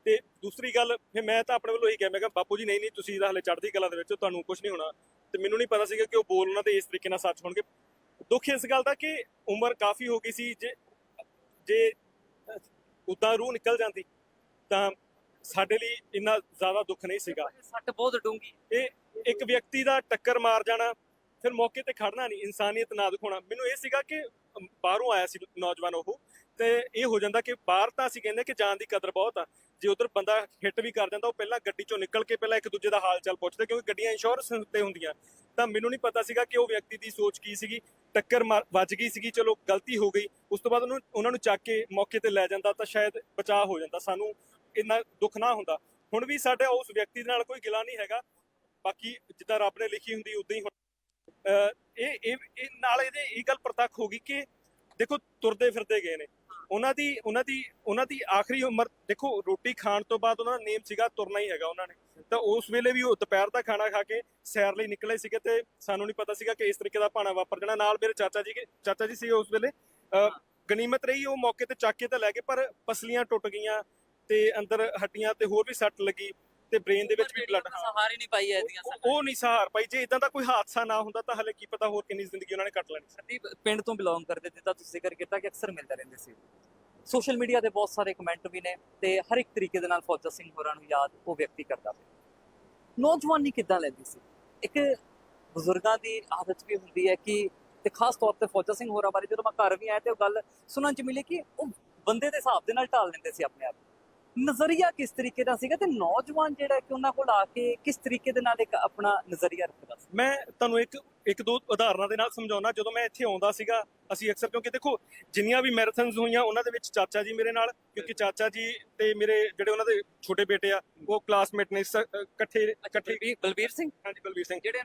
ਤੇ ਦੂਸਰੀ ਗੱਲ ਫਿਰ ਮੈਂ ਤਾਂ ਆਪਣੇ ਵੱਲੋਂ ਇਹੀ ਕਿਹਾ ਮੈਂ ਕਿਹਾ ਬਾਪੂ ਜੀ ਨਹੀਂ ਨਹੀਂ ਤੁਸੀਂ ਤਾਂ ਹਲੇ ਚੜ੍ਹਦੀ ਕਲਾ ਦੇ ਵਿੱਚ ਹੋ, ਤੁਹਾਨੂੰ ਕੁਝ ਨਹੀਂ ਹੋਣਾ। ਤੇ ਮੈਨੂੰ ਨਹੀਂ ਪਤਾ ਸੀਗਾ ਕਿ ਉਹ ਬੋਲ ਉਹਨਾਂ ਦੇ ਇਸ ਤਰੀਕੇ ਨਾਲ ਸੱਚ ਹੋਣਗੇ। ਦੁੱਖ ਇਸ ਗੱਲ ਦਾ ਕਿ ਉਮਰ ਕਾਫੀ ਹੋ ਗਈ ਸੀ ਜੇ ਜੇ ਉਦਾਂ ਰੂਹ ਨਿਕਲ ਜਾਂਦੀ ਤਾਂ ਸਾਡੇ ਲਈ ਇੰਨਾ ਜ਼ਿਆਦਾ ਦੁੱਖ ਨਹੀਂ ਸੀਗਾ। ਸੱਟ ਬਹੁਤ ਡੂੰਗੀ ਇਹ ਇੱਕ ਵਿਅਕਤੀ ਦਾ ਟੱਕਰ ਮਾਰ ਜਾਣਾ ਫਿਰ ਮੌਕੇ ਤੇ ਖੜਨਾ ਨਹੀਂ ਇਨਸਾਨੀਅਤ ਨਾ ਦਿਖਾਉਣਾ। ਮੈਨੂੰ ਇਹ ਸੀਗਾ ਕਿ ਅਮ, ਬਾਹਰੋਂ ਆਇਆ ਸੀ ਨੌਜਵਾਨ ਉਹ ਤੇ ਇਹ ਹੋ ਜਾਂਦਾ ਕਿ ਬਾਹਰ ਤਾਂ ਅਸੀਂ ਕਹਿੰਦੇ ਕਿ ਜਾਨ ਦੀ ਕਦਰ ਬਹੁਤ ਆ। ਜੇ ਉਧਰ ਬੰਦਾ ਹਿੱਟ ਵੀ ਕਰ ਜਾਂਦਾ, ਉਹ ਪਹਿਲਾਂ ਗੱਡੀ ਚੋਂ ਨਿਕਲ ਕੇ ਪਹਿਲਾਂ ਇੱਕ ਦੂਜੇ ਦਾ ਹਾਲ ਚਾਲ ਪੁੱਛਦੇ, ਕਿਉਂਕਿ ਗੱਡੀਆਂ ਇੰਸ਼ੋਰੈਂਸ ਤੇ ਹੁੰਦੀਆਂ। ਤਾਂ ਮੈਨੂੰ ਨਹੀਂ ਪਤਾ ਸੀਗਾ ਕਿ ਉਹ ਵਿਅਕਤੀ ਦੀ ਸੋਚ ਕੀ ਸੀਗੀ, ਟੱਕਰ ਮਾਰ- ਵੱਜ ਗਈ ਸੀਗੀ, ਚਲੋ ਗਲਤੀ ਹੋ ਗਈ। ਉਸ ਤੋਂ ਬਾਅਦ ਉਹਨੂੰ, ਉਹਨਾਂ ਨੂੰ ਚੱਕ ਕੇ ਮੌਕੇ ਤੇ ਲੈ ਜਾਂਦਾ ਤਾਂ ਸ਼ਾਇਦ ਬਚਾਅ ਹੋ ਜਾਂਦਾ, ਸਾਨੂੰ ਇੰਨਾ ਦੁੱਖ ਨਾ ਹੁੰਦਾ। ਹੁਣ ਵੀ ਸਾਡਾ ਉਸ ਵਿਅਕਤੀ ਦੇ ਨਾਲ ਕੋਈ ਗਿਲਾ ਨਹੀਂ ਹੈਗਾ। ਬਾਕੀ ਜਿੱਦਾਂ ਰੱਬ ਨੇ ਲਿਖੀ ਹੁੰਦੀ, ਉਦਾਂ ਹੀ ਇਹ ਇਹ, ਨਾਲ ਇਹਦੇ, ਇਹ ਗੱਲ ਪ੍ਰਤੱਖ ਹੋ ਗਈ ਕਿ ਦੇਖੋ ਤੁਰਦੇ ਫਿਰਦੇ ਗਏ ਨੇ। ਉਹਨਾਂ ਦੀ ਉਹਨਾਂ ਦੀ ਉਹਨਾਂ ਦੀ ਆਖਰੀ ਉਮਰ ਦੇਖੋ ਰੋਟੀ ਖਾਣ ਤੋਂ ਬਾਅਦ ਉਹਨਾਂ ਦਾ ਨੇਮ ਸੀਗਾ ਤੁਰਨਾ ਹੀ ਹੈਗਾ ਉਹਨਾਂ ਨੇ। ਤਾਂ ਉਸ ਵੇਲੇ ਵੀ ਉਹ ਦੁਪਹਿਰ ਦਾ ਖਾਣਾ ਖਾ ਕੇ ਸੈਰ ਲਈ ਨਿਕਲੇ ਸੀਗੇ ਤੇ ਸਾਨੂੰ ਨਹੀਂ ਪਤਾ ਸੀਗਾ ਕਿ ਇਸ ਤਰੀਕੇ ਦਾ ਭਾਣਾ ਵਾਪਰ ਜਾਣਾ। ਨਾਲ ਮੇਰੇ ਚਾਚਾ ਜੀ ਚਾਚਾ ਜੀ ਸੀ ਉਸ ਵੇਲੇ। ਗਨੀਮਤ ਰਹੀ ਉਹ ਮੌਕੇ ਤੇ ਚੱਕ ਕੇ ਤਾਂ ਲੈ ਗਏ ਪਰ ਪਸਲੀਆਂ ਟੁੱਟ ਗਈਆਂ ਤੇ ਅੰਦਰ ਹੱਡੀਆਂ ਤੇ ਹੋਰ ਵੀ ਸੱਟ ਲੱਗੀ। ਤੇ ਬ੍ਰੇਨ ਦੇ ਵਿੱਚ ਵੀ ਬਲੱਡ ਸਹਾਰ ਹੀ। ਨਹੀਂ ਪਾਈ ਐਦੀਆਂ ਉਹ ਨਹੀਂ ਸਹਾਰ ਪਾਈ ਜੇ ਇਦਾਂ ਦਾ ਕੋਈ ਹਾਦਸਾ ਨਾ ਹੁੰਦਾ ਤਾਂ ਹਲੇ ਕੀ ਪਤਾ ਹੋਰ ਕਿੰਨੀ ਜ਼ਿੰਦਗੀ ਉਹਨਾਂ ਨੇ ਕੱਟ ਲੈਣੀ ਸੀ। ਸੰਦੀਪ ਪਿੰਡ ਤੋਂ ਬਿਲੋਂਗ ਕਰਦੇ ਜਿੱਦਾਂ ਤੁਸੀਂ ਜ਼ਿਕਰ ਕੀਤਾ ਕਿ ਅਕਸਰ ਮਿਲਦੇ ਰਹਿੰਦੇ ਸੀ। ਸੋਸ਼ਲ ਮੀਡੀਆ ਤੇ ਬਹੁਤ ਸਾਰੇ ਕਮੈਂਟ ਵੀ ਨੇ ਤੇ ਹਰ ਇੱਕ ਤਰੀਕੇ ਦੇ ਨਾਲ ਫੌਜਾ ਸਿੰਘ ਹੋਰਾਂ ਨੂੰ ਯਾਦ ਉਹ ਵਿਅਕਤੀ ਕਰਦਾ ਪਿਆ। ਨੌਜਵਾਨੀ ਕਿੱਦਾਂ ਲੈਂਦੀ ਸੀ? ਇੱਕ ਬਜ਼ੁਰਗਾਂ ਦੀ ਆਦਤ ਵੀ ਹੁੰਦੀ ਹੈ ਕਿ ਤੇ ਖਾਸ ਤੌਰ ਤੇ ਫੌਜਾ ਸਿੰਘ ਹੋਰਾਂ ਬਾਰੇ ਜਦੋਂ ਮੈਂ ਘਰ ਵੀ ਆਇਆ ਤੇ ਉਹ ਗੱਲ ਸੁਣਨ ਚ ਮਿਲੀ ਕਿ ਉਹ ਬੰਦੇ ਦੇ ਹਿਸਾਬ ਦੇ ਨਾਲ ਢਾਲ ਲੈਂਦੇ ਸੀ ਆਪਣੇ ਆਪ। ਨਜ਼ਰੀਆ ਕਿਸ ਤਰੀਕੇ ਦਾ ਸੀਗਾ ਤੇ ਨੌਜਵਾਨ ਜਿਹੜਾ ਕਿ ਉਹਨਾਂ ਕੋਲ ਆ ਕੇ ਕਿਸ ਤਰੀਕੇ ਦੇ ਨਾਲ ਇੱਕ ਆਪਣਾ ਨਜ਼ਰੀਆ ਰੱਖਦਾ ਸੀ? ਮੈਂ ਤੁਹਾਨੂੰ ਇੱਕ ਇੱਕ ਦੋ ਉਦਾਹਰਨਾਂ ਦੇ ਨਾਲ ਸਮਝਾਉਣਾ ਜਦੋਂ ਮੈਂ ਇੱਥੇ ਆਉਂਦਾ ਸੀਗਾ ਅਸੀਂ ਅਕਸਰ ਕਿਉਂਕਿ ਦੇਖੋ ਜਿੰਨੀਆਂ ਵੀ ਮੈਰਾਥਨਸ ਹੋਈਆਂ ਉਹਨਾਂ ਦੇ ਵਿੱਚ ਚਾਚਾ ਜੀ ਮੇਰੇ ਨਾਲ ਕਿਉਂਕਿ ਚਾਚਾ ਜੀ ਤੇ ਮੇਰੇ ਜਿਹੜੇ ਉਹਨਾਂ ਦੇ ਛੋਟੇ ਬੇਟੇ ਆ ਉਹ ਕਲਾਸਮੇਟ ਨੇ ਇਕੱਠੇ ਇਕੱਠੇ ਬਲਬੀਰ ਬਲਬੀਰ ਸਿੰਘ? ਹਾਂਜੀ ਬਲਵੀਰ ਸਿੰਘ। ਜਿਹੜੇ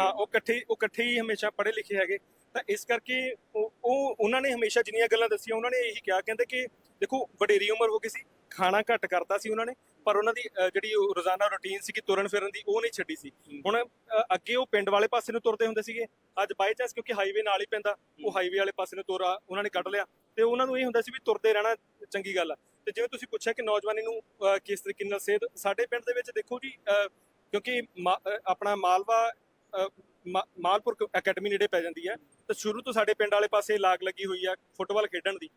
ਹਾਂ। ਉਹ ਇਕੱਠੇ ਉਹ ਇਕੱਠੇ ਹੀ ਹਮੇਸ਼ਾ ਪੜ੍ਹੇ ਲਿਖੇ ਹੈਗੇ। ਤਾਂ ਇਸ ਕਰਕੇ ਉਹ ਉਹ ਉਹਨਾਂ ਨੇ ਹਮੇਸ਼ਾ ਜਿੰਨੀਆਂ ਗੱਲਾਂ ਦੱਸੀਆਂ ਉਹਨਾਂ ਨੇ ਇਹੀ ਕਿਹਾ। ਕਹਿੰਦੇ ਕਿ ਦੇਖੋ ਵਡੇਰੀ ਉਮਰ ਹੋ ਗਈ ਸੀ ਖਾਣਾ ਘੱਟ ਕਰਤਾ ਸੀ ਉਹਨਾਂ ਨੇ ਪਰ ਉਹਨਾਂ ਦੀ ਅ, ਜਿਹੜੀ ਉਹ ਰੋਜ਼ਾਨਾ ਰੁਟੀਨ ਸੀ ਕਿ ਤੁਰਨ ਫਿਰਨ ਦੀ ਉਹ ਨਹੀਂ ਛੱਡੀ ਸੀ। ਹੁਣ ਅ, ਅੱਗੇ ਉਹ ਪਿੰਡ ਵਾਲੇ ਪਾਸੇ ਨੂੰ ਤੁਰਦੇ ਹੁੰਦੇ ਸੀਗੇ। ਅੱਜ ਬਾਈ ਚਾਂਸ ਕਿਉਂਕਿ ਹਾਈਵੇ ਨਾਲ ਹੀ ਪੈਂਦਾ ਉਹ ਹਾਈਵੇ ਵਾਲੇ ਪਾਸੇ ਨੂੰ ਤੁਰਾ ਉਹਨਾਂ ਨੇ ਕੱਢ ਲਿਆ। ਤੇ ਉਹਨਾਂ ਨੂੰ ਇਹ ਹੁੰਦਾ ਸੀ ਵੀ ਤੁਰਦੇ ਰਹਿਣਾ ਚੰਗੀ ਗੱਲ ਆ। ਤੇ ਜਿਵੇਂ ਤੁਸੀਂ ਪੁੱਛਿਆ ਕਿ ਨੌਜਵਾਨੀ ਨੂੰ ਅ, ਕਿਸ ਤਰੀਕੇ ਨਾਲ ਸੇਧ ਸਾਡੇ ਪਿੰਡ ਦੇ ਵਿੱਚ ਦੇਖੋ ਜੀ ਅ, ਕਿਉਂਕਿ ਮਾ- ਅ, ਆਪਣਾ ਮਾਲਵਾ ਮਾਲਪੁਰ ਅਕੈਡਮੀ ਨੇੜੇ ਪੈ ਜਾਂਦੀ ਹੈ। ਤਾਂ ਸ਼ੁਰੂ ਤੋਂ ਸਾਡੇ ਪਿੰਡ ਵਾਲੇ ਪਾਸੇ ਲਾਗ ਲੱਗੀ ਹੋਈ ਆ ਫੁੱਟਬਾਲ ਖੇਡਣ ਦੀ।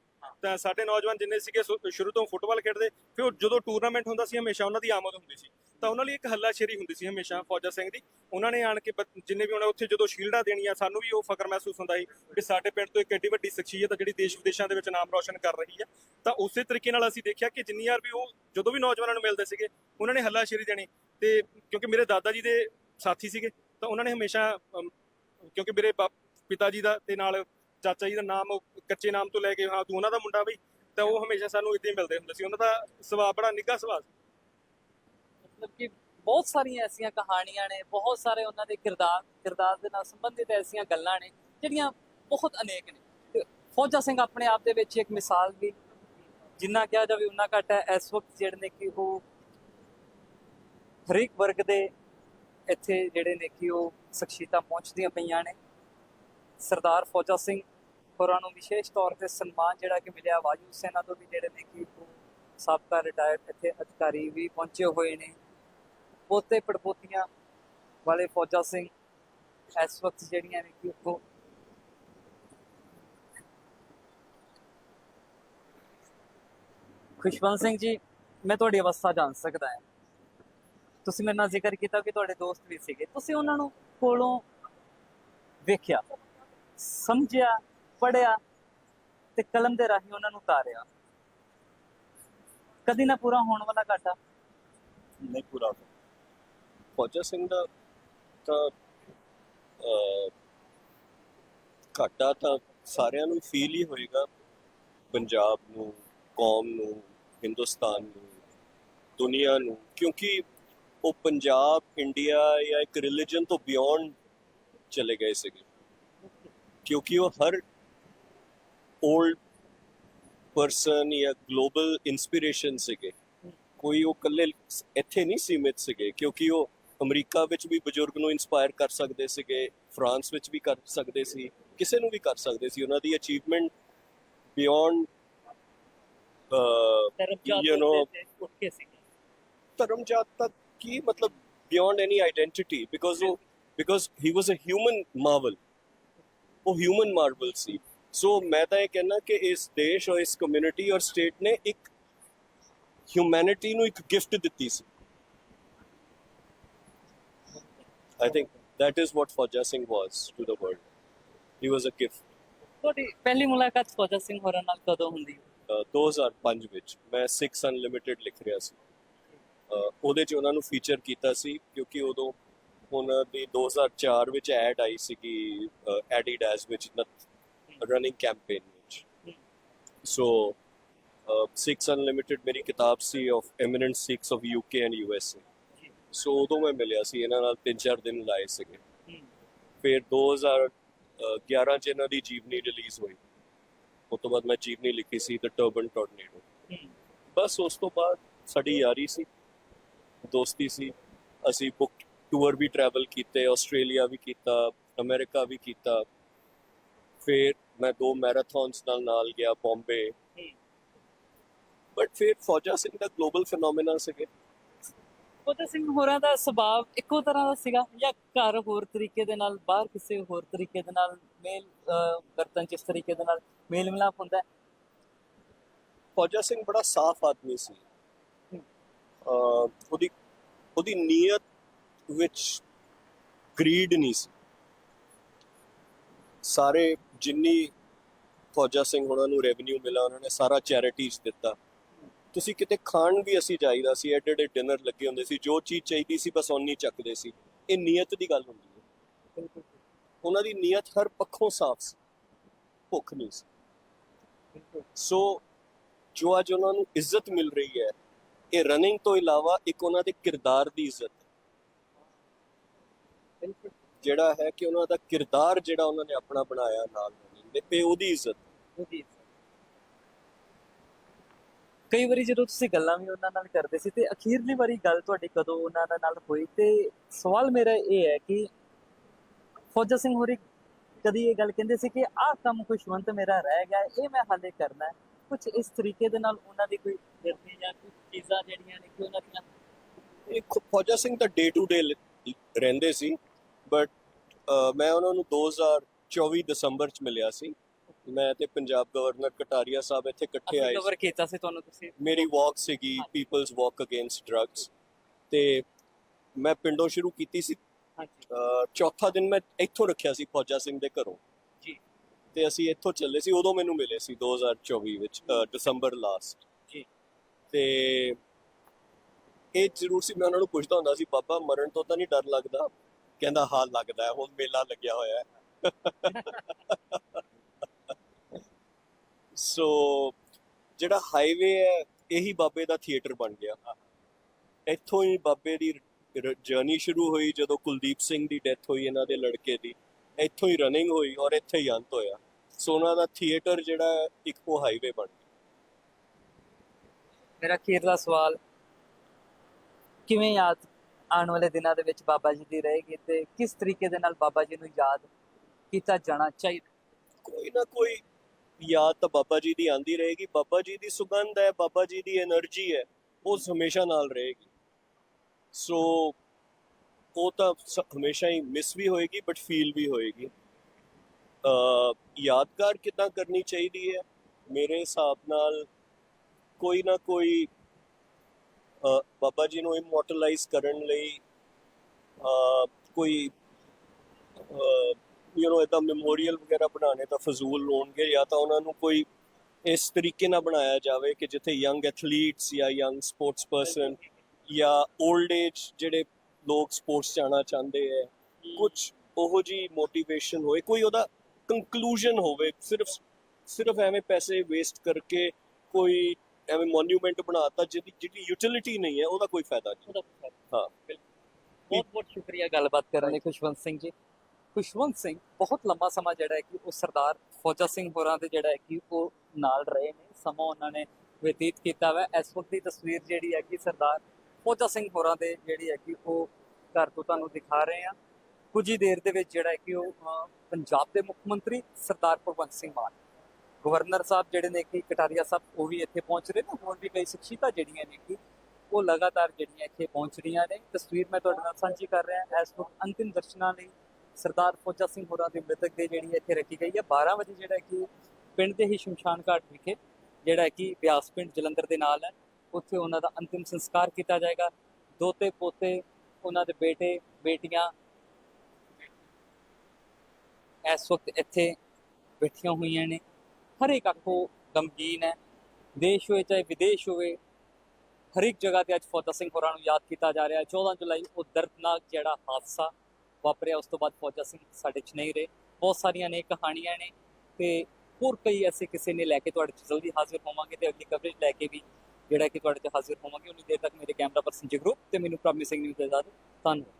ਤਾਂ ਸਾਡੇ ਨੌਜਵਾਨ ਜਿੰਨੇ ਸੀਗੇ ਸ਼ੁਰੂ ਤੋਂ ਫੁੱਟਬਾਲ ਖੇਡਦੇ ਫਿਰ ਜਦੋਂ ਟੂਰਨਾਮੈਂਟ ਹੁੰਦਾ ਸੀ ਹਮੇਸ਼ਾ ਉਹਨਾਂ ਦੀ ਆਮਦ ਹੁੰਦੀ ਸੀ। ਤਾਂ ਉਹਨਾਂ ਲਈ ਇੱਕ ਹੱਲਾਸ਼ੇਰੀ ਹੁੰਦੀ ਸੀ ਹਮੇਸ਼ਾ ਫੌਜਾ ਸਿੰਘ ਦੀ। ਉਹਨਾਂ ਨੇ ਆਣ ਕੇ ਜਿੰਨੇ ਵੀ ਉਹਨਾਂ ਉੱਥੇ ਜਦੋਂ ਸ਼ੀਲਡਾਂ ਦੇਣੀਆਂ ਸਾਨੂੰ ਵੀ ਉਹ ਫਖਰ ਮਹਿਸੂਸ ਹੁੰਦਾ ਸੀ ਕਿ ਸਾਡੇ ਪਿੰਡ ਤੋਂ ਇੱਕ ਐਡੀ ਵੱਡੀ ਸ਼ਖਸੀਅਤ ਜਿਹੜੀ ਦੇਸ਼ ਵਿਦੇਸ਼ਾਂ ਦੇ ਵਿੱਚ ਨਾਮ ਰੌਸ਼ਨ ਕਰ ਰਹੀ ਹੈ ਤਾਂ ਉਸੇ ਤਰੀਕੇ ਨਾਲ ਅਸੀਂ ਦੇਖਿਆ ਕਿ ਜਿੰਨੀ ਵਾਰ ਵੀ ਉਹ ਜਦੋਂ ਵੀ ਨੌਜਵਾਨਾਂ ਨੂੰ ਮਿਲਦੇ ਸੀਗੇ ਉਹਨਾਂ ਨੇ ਹੱਲਾਸ਼ੇਰੀ ਦੇਣੀ। ਤੇ ਕਿਉਂਕਿ ਮੇਰੇ ਦਾਦਾ ਜੀ ਦੇ ਸਾਥੀ ਸੀਗੇ ਤਾਂ ਉਹਨਾਂ ਨੇ ਹਮੇਸ਼ਾ ਕਿਉਂਕਿ ਮੇਰੇ ਪਿਤਾ ਜੀ ਦਾ ਤੇ ਨਾਲ ਚਾਚਾ ਜੀ ਦਾ ਨਾਮ ਕੱਚੇ ਨਾਮ ਤੋਂ ਲੈ ਕੇ ਹਾਂ, ਤੂੰ ਉਹਨਾਂ ਦਾ ਮੁੰਡਾ ਬਈ, ਤਾਂ ਉਹ ਹਮੇਸ਼ਾ ਸਾਨੂੰ ਇੱਦਾਂ ਹੀ ਮਿਲਦੇ ਹੁੰਦੇ ਸੀ। ਉਹਨਾਂ ਦਾ ਸੁਭਾਅ ਬੜਾ ਨਿੱਘਾ ਸੁਭਾਅ ਸੀ। ਮਤਲਬ ਕਿ ਬਹੁਤ ਸਾਰੀਆਂ ਐਸੀਆਂ ਕਹਾਣੀਆਂ ਨੇ, ਬਹੁਤ ਸਾਰੇ ਉਹਨਾਂ ਦੇ ਕਿਰਦਾਰ ਕਿਰਦਾਰ ਦੇ ਨਾਲ ਸੰਬੰਧਿਤ ਐਸੀਆਂ ਗੱਲਾਂ ਨੇ, ਜਿਹੜੀਆਂ ਬਹੁਤ ਅਨੇਕ ਨੇ। ਤੇ ਫੌਜਾ ਸਿੰਘ ਆਪਣੇ ਆਪ ਦੇ ਵਿੱਚ ਇੱਕ ਮਿਸਾਲ ਵੀ ਜਿੰਨਾ ਕਿਹਾ ਜਾਵੇ ਉਨਾ ਘੱਟ ਹੈ। ਇਸ ਵਕਤ ਜਿਹੜੇ ਨੇ ਕਿ ਉਹ ਹਰੇਕ ਵਰਗ ਦੇ ਇੱਥੇ ਜਿਹੜੇ ਨੇ ਕਿ ਉਹ ਸ਼ਖਸੀਅਤਾਂ ਪਹੁੰਚਦੀਆਂ ਪਈਆਂ ਨੇ। ਸਰਦਾਰ ਫੌਜਾ ਸਿੰਘ ਹੋਰਾਂ ਨੂੰ ਵਿਸ਼ੇਸ਼ ਤੌਰ ਤੇ ਸਨਮਾਨ ਜਿਹੜਾ ਕਿ ਮਿਲਿਆ। ਵਾਯੂ ਸੈਨਾ ਤੋਂ ਵੀ ਜਿਹੜੇ ਨੇ ਕਿ ਸਾਬਕਾ ਰਿਟਾਇਰਡ ਇੱਥੇ ਅਧਿਕਾਰੀ ਵੀ ਪਹੁੰਚੇ ਹੋਏ ਨੇ। ਪੋਤੇ ਪੜਪੋਤੀਆਂ ਵਾਲੇ ਫੌਜਾ ਸਿੰਘ ਇਸ ਵਕਤ ਜਿਹੜੀਆਂ ਨੇ ਕਿ ਉਹ ਖੁਸ਼ਵੰਤ ਸਿੰਘ ਜੀ, ਮੈਂ ਤੁਹਾਡੀ ਅਵਸਥਾ ਜਾਣ ਸਕਦਾ ਹਾਂ। ਤੁਸੀਂ ਮੇਰੇ ਨਾਲ ਜ਼ਿਕਰ ਕੀਤਾ ਕਿ ਤੁਹਾਡੇ ਦੋਸਤ ਵੀ ਸੀਗੇ। ਤੁਸੀਂ ਉਹਨਾਂ ਨੂੰ ਕੋਲੋਂ ਵੇਖਿਆ, ਸਮਝਿਆ ਪੜਿਆ ਤੇ ਕਲਮ ਦੇ ਰਾਹੀਂ ਉਹਨਾਂ ਨੂੰ ਉਤਾਰਿਆ। ਕਦੀ ਨਾ ਪੂਰਾ ਹੋਣ ਵਾਲਾ ਘਾਟਾ। ਨਹੀਂ ਪੂਰਾ ਫੌਜਾ ਸਿੰਘ ਦਾ ਤਾਂ ਘਾਟਾ ਤਾਂ ਸਾਰਿਆਂ ਨੂੰ ਫੀਲ ਹੀ ਹੋਏਗਾ। ਪੰਜਾਬ ਨੂੰ, ਕੌਮ ਨੂੰ, ਹਿੰਦੁਸਤਾਨ ਨੂੰ, ਦੁਨੀਆ ਨੂੰ। ਕਿਉਂਕਿ ਉਹ ਪੰਜਾਬ ਇੰਡੀਆ ਜਾਂ ਇੱਕ ਰਿਲੀਜਨ ਤੋਂ ਬਿਯੋਂਡ ਚਲੇ ਗਏ ਸੀਗੇ। ਕਿਉਂਕਿ ਉਹ ਹਰ 올ਡ ਪਰਸਨ ਜਾਂ ਗਲੋਬਲ ਇਨਸਪੀਰੇਸ਼ਨ ਸੀਗੇ। ਕੋਈ ਉਹ ਇਕੱਲੇ ਇੱਥੇ ਨਹੀਂ ਸੀਮਿਤ ਸੀਗੇ ਕਿਉਂਕਿ ਉਹ ਅਮਰੀਕਾ ਵਿੱਚ ਵੀ ਬਜ਼ੁਰਗ ਨੂੰ ਇਨਸਪਾਇਰ ਕਰ ਸਕਦੇ ਸੀਗੇ ਫਰਾਂਸ ਵਿੱਚ ਵੀ ਕਰ ਸਕਦੇ ਸੀ ਕਿਸੇ ਨੂੰ ਵੀ ਕਰ ਸਕਦੇ ਸੀ। ਉਹਨਾਂ ਦੀ ਅਚੀਵਮੈਂਟ ਬਿਯੋਂਡ ਉੱਠ ਕੇ ਸੀਗੇ। ਧਰਮ ਜਾਤ ਤੱਕ ਕੀ ਮਤਲਬ ਬਿਯੋਂਡ ਐਨੀ ਆਇਡੈਂਟੀਟੀ ਬਿਕੋਜ਼ ਉਹ because he was a human marvel ਉਹ ਹਿਊਮਨ ਮਾਰਵਲ ਸੀ ਸੋ ਮੈਂ ਤਾਂ ਇਹ ਕਹਿਣਾ ਕਿ ਇਸ ਦੇਸ਼ ਔਰ ਇਸ ਕਮਿਊਨਿਟੀ ਔਰ ਸਟੇਟ ਨੇ ਇੱਕ ਹਿਊਮੈਨਿਟੀ ਨੂੰ ਇੱਕ ਗਿਫਟ ਦਿੱਤੀ ਸੀ I think that is what Fauja Singh was to the world. He was a gift. ਤੁਹਾਡੀ ਪਹਿਲੀ ਮੁਲਾਕਾਤ ਫੌਜਾ ਸਿੰਘ ਹੋਰਾਂ ਨਾਲ ਕਦੋਂ ਹੁੰਦੀ? Uh, 2005 ਵਿੱਚ। ਮੈਂ 6 ਅਨਲਿਮਿਟਿਡ ਲਿਖ ਰਿਹਾ ਸੀ। ਉਹਦੇ 'ਚ ਉਹਨਾਂ ਨੂੰ ਫੀਚਰ ਕੀਤਾ ਸੀ ਕਿਉਂਕਿ ਉਦੋਂ ਉਹਨਾਂ ਦੀ 2004 ਵਿੱਚ ਐਡ ਆਈ ਸੀਗੀ ਐਡੀਡਾਸ ਵਿੱਚ ਰਨਿੰਗ ਕੈਂਪੇਨ ਵਿੱਚ। ਸੋ 6 ਅਨਲਿਮਿਟਿਡ ਮੇਰੀ ਕਿਤਾਬ ਸੀ of eminent Sikhs of UK and USA so ਉਦੋਂ ਮੈਂ ਮਿਲਿਆ ਸੀ ਇਹਨਾਂ ਨਾਲ 3-4 ਦਿਨ ਲਾਏ ਸੀਗੇ। ਫਿਰ 2011 ਚ ਇਹਨਾਂ ਦੀ ਜੀਵਨੀ ਰਿਲੀਜ਼ ਹੋਈ। ਉਸ ਤੋਂ ਬਾਅਦ ਮੈਂ ਜੀਵਨੀ ਲਿਖੀ ਸੀ ਦ ਟਰਬਨ ਟੋਰਨੇਡੋ ਬਸ ਉਸ ਤੋਂ ਬਾਅਦ ਸਾਡੀ ਯਾਰੀ ਸੀ। ਦੋਸਤੀ ਸੀ। ਅਸੀਂ ਬੁੱਕ ਟੂਰ ਵੀ ਟਰੈਵਲ ਕੀਤੇ ਆਸਟ੍ਰੇਲੀਆ ਵੀ ਕੀਤਾ ਅਮਰੀਕਾ ਵੀ ਕੀਤਾ। ਫਿਰ ਮੈਂ ਦੋ ਮੈਰਾਥਨਸ ਨਾਲ ਨਾਲ ਗਿਆ ਬੰਬੇ ਬਟ ਫਿਰ ਫੌਜਾ ਸਿੰਘ ਦਾ ਗਲੋਬਲ ਫੀਨੋਮੀਨਾ ਸੀਗੇ। ਫਤਿਹ ਸਿੰਘ ਹੋਰਾਂ ਦਾ ਸੁਭਾਅ ਇੱਕੋ ਤਰ੍ਹਾਂ ਦਾ ਸੀਗਾ ਜਾਂ ਘਰ ਹੋਰ ਤਰੀਕੇ ਦੇ ਨਾਲ ਬਾਹਰ ਕਿਸੇ ਹੋਰ ਤਰੀਕੇ ਦੇ ਨਾਲ ਮੇਲ ਵਰਤਨ ਇਸ ਤਰੀਕੇ ਦੇ ਨਾਲ ਮੇਲ ਮਿਲਾਪ ਹੁੰਦਾ ਫੌਜਾ ਸਿੰਘ ਬੜਾ ਸਾਫ਼ ਆਦਮੀ ਸੀ। ਉਹਦੀ ਉਹਦੀ ਨੀਅਤ ਵਿੱਚ ਗਰੀਡ ਨਹੀਂ ਸੀ। ਸਾਰੇ ਜਿੰਨੀ ਫੌਜਾ ਸਿੰਘ ਉਹਨਾਂ ਨੂੰ ਰੈਵਨਿਊ ਮਿਲਾ ਉਹਨਾਂ ਨੇ ਸਾਰਾ ਚੈਰਿਟੀਜ਼ ਦਿੱਤਾ। ਤੁਸੀਂ ਕਿਤੇ ਖਾਣ ਵੀ ਅਸੀਂ ਜਾਈਦਾ ਸੀ ਐਡੇ ਐਡੇ ਡਿਨਰ ਲੱਗੇ ਹੁੰਦੇ ਸੀ ਜੋ ਚੀਜ਼ ਚਾਹੀਦੀ ਸੀ ਬਸ ਓਨੀ ਚੱਕਦੇ ਸੀ। ਇਹ ਨੀਅਤ ਦੀ ਗੱਲ ਹੁੰਦੀ ਹੈ। ਉਹਨਾਂ ਦੀ ਨੀਅਤ ਹਰ ਪੱਖੋਂ ਸਾਫ਼ ਸੀ ਭੁੱਖ ਨਹੀਂ ਸੀ। ਸੋ ਜੋ ਅੱਜ ਉਹਨਾਂ ਨੂੰ ਇੱਜ਼ਤ ਮਿਲ ਰਹੀ ਹੈ ਇਹ ਰਨਿੰਗ ਤੋਂ ਇਲਾਵਾ ਇੱਕ ਉਹਨਾਂ ਦੇ ਕਿਰਦਾਰ ਦੀ ਇੱਜ਼ਤ ਹੈ। ਜਿਹੜਾ ਹੈ ਕਿ ਉਹਨਾਂ ਦਾ ਕਿਰਦਾਰ ਜਿਹੜਾ ਉਹਨਾਂ ਨੇ ਆਪਣਾ ਬਣਾਇਆ ਨਾਲ ਦੇ ਤੇ ਉਹਦੀ ਇੱਜ਼ਤ ਉਹਦੀ ਕਈ ਵਾਰੀ ਜਦੋਂ ਤੁਸੀਂ ਗੱਲਾਂ ਵੀ ਉਹਨਾਂ ਨਾਲ ਕਰਦੇ ਸੀ, ਤੇ ਅਖੀਰਲੀ ਵਾਰੀ ਗੱਲ ਤੁਹਾਡੀ ਕਦੋਂ ਉਹਨਾਂ ਨਾਲ ਹੋਈ? ਤੇ ਸਵਾਲ ਮੇਰਾ ਇਹ ਹੈ ਕਿ ਫੌਜਾ ਸਿੰਘ ਹੋਰੀ ਕਦੀ ਇਹ ਗੱਲ ਕਹਿੰਦੇ ਸੀ ਕਿ ਆਹ ਕੰਮ ਖੁਸ਼ਵੰਤ ਮੇਰਾ ਰਹਿ ਗਿਆ, ਇਹ ਮੈਂ ਹਾਲੇ ਕਰਨਾ ਹੈ। ਕੁਝ ਇਸ ਤਰੀਕੇ ਦੇ ਨਾਲ ਉਹਨਾਂ ਦੀ ਕੋਈ ਜਰਨੀ ਜਾਂ ਕੁਝ ਚੀਜ਼ਾਂ ਜਿਹੜੀਆਂ ਨੇ ਕਿ ਉਹਨਾਂ ਦੀਆਂ ਖੁ- ਫੌਜਾ ਸਿੰਘ ਤਾਂ ਡੇ ਟੂ ਡੇ ਰਹਿੰਦੇ ਸੀ ਬਟ ਮੈਂ ਉਹਨਾਂ ਨੂੰ 2024 ਦਸੰਬਰ ਚ ਮਿਲਿਆ ਸੀ। ਮੈਂ ਤੇ ਪੰਜਾਬ ਗਵਰਨਰ ਕਟਾਰੀਆ ਸਾਹਿਬ ਇੱਥੇ ਇਕੱਠੇ ਆਏ ਸੀ। ਕਵਰ ਕੀਤਾ ਸੀ ਤੁਹਾਨੂੰ ਤੁਸੀਂ। ਮੇਰੀ ਵਾਕ ਸੀਗੀ ਪੀਪਲਸ ਵਾਕ ਅਗੇਂਸਟ ਡਰੱਗਸ ਤੇ ਮੈਂ ਪਿੰਡੋਂ ਸ਼ੁਰੂ ਕੀਤੀ ਸੀ। ਚੌਥਾ ਦਿਨ ਮੈਂ ਇੱਥੋਂ ਰੱਖਿਆ ਸੀ ਫੌਜਾ ਸਿੰਘ ਦੇ ਘਰੋਂ। ਜੀ। ਤੇ ਅਸੀਂ ਇੱਥੋਂ ਚੱਲੇ ਸੀ ਉਦੋਂ ਮੈਨੂੰ ਮਿਲੇ ਸੀ 2024 ਵਿੱਚ ਦਸੰਬਰ ਲਾਸਟ। ਤੇ ਇਹ ਜ਼ਰੂਰ ਸੀ, ਮੈਂ ਉਹਨਾਂ ਨੂੰ ਪੁੱਛਦਾ ਹੁੰਦਾ ਸੀ, ਬਾਬਾ, ਮਰਨ ਤੋਂ ਤਾਂ ਨਹੀਂ ਡਰ ਲੱਗਦਾ? ਕਹਿੰਦਾ, ਹਾਂ, ਲੱਗਦਾ ਹੈ, ਹੁਣ ਮੇਲਾ ਲੱਗਿਆ ਹੋਇਆ ਹੈ। ਸੋ ਜਿਹੜਾ ਹਾਈਵੇ ਹੈ, ਇਹੀ ਬਾਬੇ ਦਾ ਥੀਏਟਰ ਬਣ ਗਿਆ। ਇੱਥੋਂ ਹੀ ਬਾਬੇ ਦੀ ਜਰਨੀ ਸ਼ੁਰੂ ਹੋਈ, ਜਦੋਂ ਕੁਲਦੀਪ ਸਿੰਘ ਦੀ ਡੈਥ ਹੋਈ ਇਹਨਾਂ ਦੇ ਲੜਕੇ ਦੀ। ਇੱਥੋਂ ਹੀ ਰਨਿੰਗ ਹੋਈ ਔਰ ਇੱਥੇ ਹੀ ਅੰਤ ਹੋਇਆ। ਸੋ ਉਹਨਾਂ ਦਾ ਥੀਏਟਰ ਜਿਹੜਾ ਇੱਕ ਉਹ ਹਾਈਵੇ ਬਣ ਗਿਆ। ਮੇਰਾ ਅਖੀਰਲਾ ਸਵਾਲ, ਕਿਵੇਂ ਯਾਦ ਆਉਣ ਵਾਲੇ ਦਿਨਾਂ ਦੇ ਵਿੱਚ ਬਾਬਾ ਜੀ ਦੀ ਰਹੇਗੀ ਤੇ ਕਿਸ ਤਰੀਕੇ ਦੇ ਨਾਲ ਬਾਬਾ ਜੀ ਨੂੰ ਯਾਦ ਕੀਤਾ ਜਾਣਾ ਚਾਹੀਦਾ? ਕੋਈ ਨਾ ਕੋਈ ਯਾਦ ਤਾਂ ਬਾਬਾ ਜੀ ਦੀ ਆਂਦੀ ਰਹੇਗੀ। ਬਾਬਾ ਜੀ ਦੀ ਸੁਗੰਧ ਹੈ, ਬਾਬਾ ਜੀ ਦੀ એનર્ਜੀ ਹੈ, ਉਹ ਹਮੇਸ਼ਾ ਨਾਲ ਰਹੇਗੀ। ਸੋ ਉਹ ਤਾਂ ਹਮੇਸ਼ਾ ਹੀ ਮਿਸ ਵੀ ਹੋਏਗੀ ਬਟ ਫੀਲ ਵੀ ਹੋਏਗੀ। ਯਾਦਗਾਰ ਕਿਦਾਂ ਕਰਨੀ ਚਾਹੀਦੀ ਹੈ? ਮੇਰੇ ਹਿਸਾਬ ਨਾਲ ਕੋਈ ਨਾ ਕੋਈ ਬਾਬਾ ਜੀ ਨੂੰ ਇਮੋਰਟਲਾਈਜ਼ ਕਰਨ ਲਈ ਕੋਈ ਯੂ نو ਇਦਾਂ ਮੈਮੋਰੀਅਲ ਵਗੈਰਾ ਬਣਾਉਣੇ ਤਾਂ ਫਜ਼ੂਲ ਹੋਣਗੇ ਜਾਂ ਤਾਂ ਉਹਨਾਂ ਨੂੰ ਕੋਈ ਇਸ ਤਰੀਕੇ ਨਾਲ ਬਣਾਇਆ ਜਾਵੇ ਕਿ ਜਿੱਥੇ ਯੰਗ ਐਥਲੀਟਸ ਜਾਂ ਯੰਗ ਸਪੋਰਟਸ ਪਰਸਨ ਜਾਂ 올ਡ ਏਜ ਜਿਹੜੇ ਲੋਕ ਸਪੋਰਟਸ ਜਾਣਾ ਚਾਹੁੰਦੇ ਐ ਕੁਝ ਉਹ ਜੀ ਮੋਟੀਵੇਸ਼ਨ ਹੋਏ, ਕੋਈ ਉਹਦਾ ਕੰਕਲੂਜਨ ਹੋਵੇ, ਸਿਰਫ ਸਿਰਫ ਐਵੇਂ ਪੈਸੇ ਵੇਸਟ ਕਰਕੇ ਕੋਈ ਐਵੇਂ ਮੋਨੂਮੈਂਟ ਬਣਾਤਾ ਜਿਹਦੀ ਜਿਹਦੀ ਯੂਟਿਲਿਟੀ ਨਹੀਂ ਹੈ ਉਹਦਾ ਕੋਈ ਫਾਇਦਾ ਨਹੀਂ। ਹਾਂ। ਬਹੁਤ ਬਹੁਤ ਸ਼ੁਕਰੀਆ ਗੱਲਬਾਤ ਕਰਨ ਲਈ ਖੁਸ਼ਵੰਤ ਸਿੰਘ ਜੀ। ਖੁਸ਼ਵੰਤ ਸਿੰਘ ਬਹੁਤ ਲੰਮਾ ਸਮਾਂ ਜਿਹੜਾ ਹੈ ਕਿ ਉਹ ਸਰਦਾਰ ਫੌਜਾ ਸਿੰਘ ਹੋਰਾਂ ਦੇ ਜਿਹੜਾ ਹੈ ਕਿ ਉਹ ਨਾਲ ਰਹੇ ਨੇ। ਸਮਾਂ ਉਹਨਾਂ ਨੇ ਬਤੀਤ ਕੀਤਾ ਵਾ। ਇਸ ਵਕਤ ਦੀ ਤਸਵੀਰ ਜਿਹੜੀ ਹੈ ਕਿ ਸਰਦਾਰ ਫੌਜਾ ਸਿੰਘ ਹੋਰਾਂ ਦੇ ਜਿਹੜੀ ਹੈ ਕਿ ਉਹ ਘਰ ਤੋਂ ਤੁਹਾਨੂੰ ਦਿਖਾ ਰਹੇ ਆ ਕੁਝ ਹੀ ਦੇਰ ਦੇ ਵਿੱਚ ਜਿਹੜਾ ਹੈ ਕਿ ਉਹ ਪੰਜਾਬ ਦੇ ਮੁੱਖ ਮੰਤਰੀ ਸਰਦਾਰ ਭਗਵੰਤ ਸਿੰਘ ਮਾਨ। ਗਵਰਨਰ ਸਾਹਿਬ ਜਿਹੜੇ ਨੇ ਕਿ ਕਟਾਰੀਆ ਸਾਹਿਬ, ਉਹ ਵੀ ਇੱਥੇ ਪਹੁੰਚ ਰਹੇ ਨੇ। ਹੋਰ ਵੀ ਕਈ ਸ਼ਖਸੀਅਤਾਂ ਜਿਹੜੀਆਂ ਨੇ ਕਿ ਉਹ ਲਗਾਤਾਰ ਜਿਹੜੀਆਂ ਇੱਥੇ ਪਹੁੰਚ ਰਹੀਆਂ ਨੇ। ਤਸਵੀਰ ਮੈਂ ਤੁਹਾਡੇ ਨਾਲ ਸਾਂਝੀ ਕਰ ਰਿਹਾ ਇਸ ਵਕਤ ਅੰਤਿਮ ਦਰਸ਼ਨਾਂ ਲਈ ਸਰਦਾਰ ਫੌਜਾ ਸਿੰਘ ਹੋਰਾਂ ਦੀ ਮ੍ਰਿਤਕ ਦੇ ਜਿਹੜੀ ਇੱਥੇ ਰੱਖੀ ਗਈ ਹੈ। 12 ਵਜੇ ਜਿਹੜਾ ਕਿ ਪਿੰਡ ਦੇ ਹੀ ਸ਼ਮਸ਼ਾਨ ਘਾਟ ਵਿਖੇ ਜਿਹੜਾ ਕਿ ਬਿਆਸ ਪਿੰਡ ਜਲੰਧਰ ਦੇ ਨਾਲ ਹੈ। ਉੱਥੇ ਉਹਨਾਂ ਦਾ ਅੰਤਿਮ ਸੰਸਕਾਰ ਕੀਤਾ ਜਾਏਗਾ। ਦੋਤੇ ਪੋਤੇ, ਉਹਨਾਂ ਦੇ ਬੇਟੇ, ਬੇਟੀਆਂ ਇਸ ਵਕਤ ਇੱਥੇ ਬੈਠੀਆਂ ਹੋਈਆਂ ਨੇ। ਹਰੇਕ ਇੱਕ ਅੱਖੋਂ ਗਮਗੀਨ ਹੈ। ਦੇਸ਼ ਹੋਵੇ ਚਾਹੇ ਵਿਦੇਸ਼ ਹੋਵੇ ਹਰ ਇੱਕ ਜਗ੍ਹਾ ਤੇ ਅੱਜ ਫੌਜਾ ਸਿੰਘ ਹੋਰਾਂ ਨੂੰ ਯਾਦ ਕੀਤਾ ਜਾ ਰਿਹਾ। ਹੈ 14 ਜੁਲਾਈ ਉਹ ਦਰਦਨਾਕ ਜਿਹੜਾ ਹਾਦਸਾ ਵਾਪਰਿਆ, ਉਸ ਤੋਂ ਬਾਅਦ ਫੌਜਾ ਸਿੰਘ ਸਾਡੇ 'ਚ ਨਹੀਂ ਰਹੇ। ਬਹੁਤ ਸਾਰੀਆਂ ਨੇ ਕਹਾਣੀਆਂ ਨੇ ਤੇ ਹੋਰ ਕਈ ਐਸੇ ਕਿਸੇ ਨੇ ਲੈ ਕੇ ਤੁਹਾਡੇ 'ਚ ਜਲਦੀ ਹਾਜ਼ਰ ਹੋਵਾਂਗੇ ਤੇ ਅਗਲੀ ਕਵਰੇਜ ਲੈ ਕੇ ਵੀ ਜਿਹੜਾ ਕਿ ਤੁਹਾਡੇ 'ਚ ਹਾਜ਼ਰ ਹੋਵਾਂਗੇ। ਉਨੀ ਦੇਰ ਤੱਕ ਮੇਰੇ ਕੈਮਰਾ ਪਰਸਨ ਜਗਰੂਪ ਤੇ ਮੈਨੂੰ ਪ੍ਰੋਮਿਸਿੰਗ ਨਿਊਜ਼ ਦੇ ਦਾਦ ਧੰਨਵਾਦ।